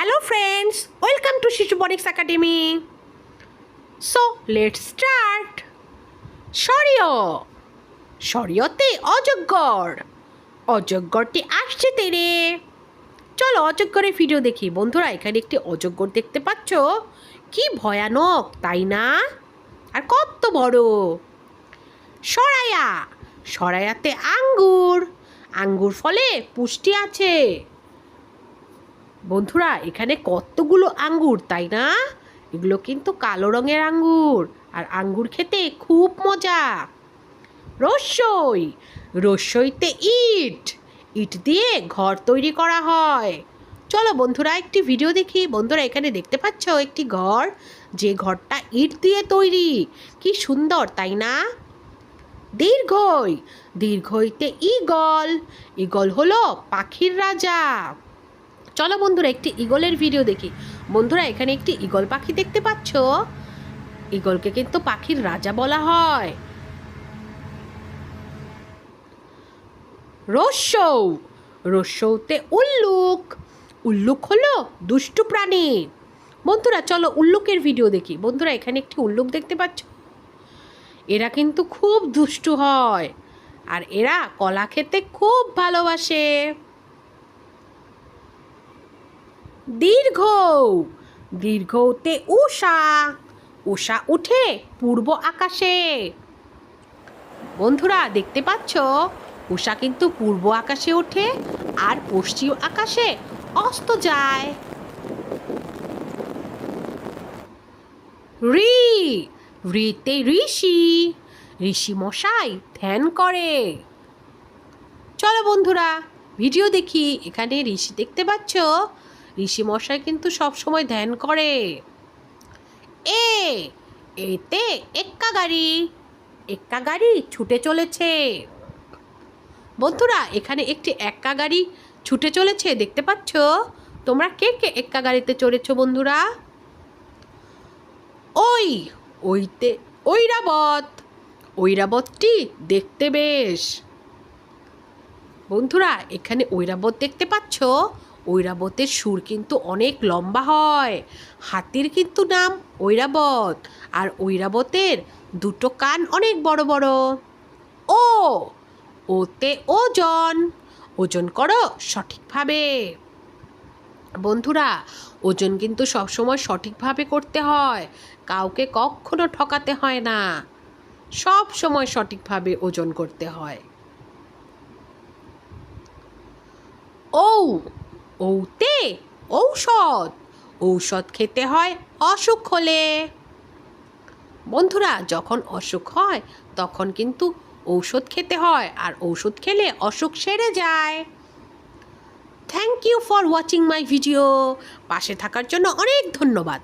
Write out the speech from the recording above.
Hello friends, welcome to Shishubonics Academy. So let's start. সরিয় সরিয়তে অযোগ্যর অযোগ্যরটি আসছে তেরে। চলো অযোগ্যরের ভিডিও দেখি। বন্ধুরা এখানে একটি অযোগ্যর দেখতে পাচ্ছ? কি ভয়ানক তাই না? আর কত বড়। সরায়া। সরায়াতে আঙ্গুর। আঙ্গুর ফলে পুষ্টি আছে। বন্ধুরা, এখানে কতগুলো আঙ্গুর, তাই না? এগুলো কিন্তু কালো রঙের আঙ্গুর, আর আঙ্গুর খেতে খুব মজা। রসই, রসইতে ইট ইট দিয়ে ঘর তৈরি করা হয়। চলো বন্ধুরা, একটি ভিডিও দেখি। বন্ধুরা, এখানে দেখতে পাচ্ছ একটি ঘর, যে ঘরটা ইট দিয়ে তৈরি। কি সুন্দর, তাই না? দীর্ঘই, দীর্ঘইতে ইগল ইগল হলো পাখির রাজা। চলো বন্ধুরা, একটি ইগলের ভিডিও দেখি। বন্ধুরা, এখানে একটি ইগল পাখি দেখতে পাচ্ছ? ইগলকে কিন্তু পাখির রাজা বলা হয়। রস্যৌ রস্যৌতে উল্লুক। উল্লুক হলো দুষ্টু প্রাণী। বন্ধুরা, চলো উল্লুকের ভিডিও দেখি। বন্ধুরা, এখানে একটি উল্লুক দেখতে পাচ্ছ? এরা কিন্তু খুব দুষ্টু হয়। আর এরা কলা খেতে খুব ভালোবাসে। দীর্ঘ। দীর্ঘতে উষা উষা উঠে পূর্ব আকাশে। বন্ধুরা, দেখতে পাচ্ছ? উষা কিন্তু পূর্ব আকাশে ওঠে আর পশ্চিম আকাশে অস্ত যায়। রি, রিতে ঋষি। ঋষি মশাই ধ্যান করে। চলো বন্ধুরা, ভিডিও দেখি। এখানে ঋষি দেখতে পাচ্ছ? মশাই কিন্তু সব সময় ধ্যান করে। এ, এতে এক্কা গাড়ি এক্কা গাড়ি ছুটে চলেছে। বন্ধুরা, এখানে একটি এক্কা গাড়ি ছুটে চলেছে, দেখতে পাচ্ছ? তোমরা কে কে এক্কা গাড়িতে চড়েছো, বন্ধুরা? ওই, ওইতে, ঐরাবত, ঐরাবতটি দেখতে বেশ। বন্ধুরা, এখানে ঐরাবত দেখতে পাচ্ছ? ঐরাবতের সুর কিন্তু অনেক লম্বা হয়। হাতির কিন্তু নাম ঐরাবত। আর ঐরাবতের দুটো কান অনেক বড় বড়। ও, ওতে ওজন। ওজন করো সঠিকভাবে। বন্ধুরা, ওজন কিন্তু সবসময় সঠিকভাবে করতে হয়। কাউকে কখনো ঠকাতে হয় না। সব সময় সঠিকভাবে ওজন করতে হয়। ঔ ঔতে ঔষধ। ঔষধ খেতে হয় অসুখ হলে। বন্ধুরা, যখন অসুখ হয়, তখন কিন্তু ঔষধ খেতে হয় আর ঔষধ খেলে অসুখ সেরে যায়। Thank you for watching my video পাশে থাকার জন্য অনেক ধন্যবাদ।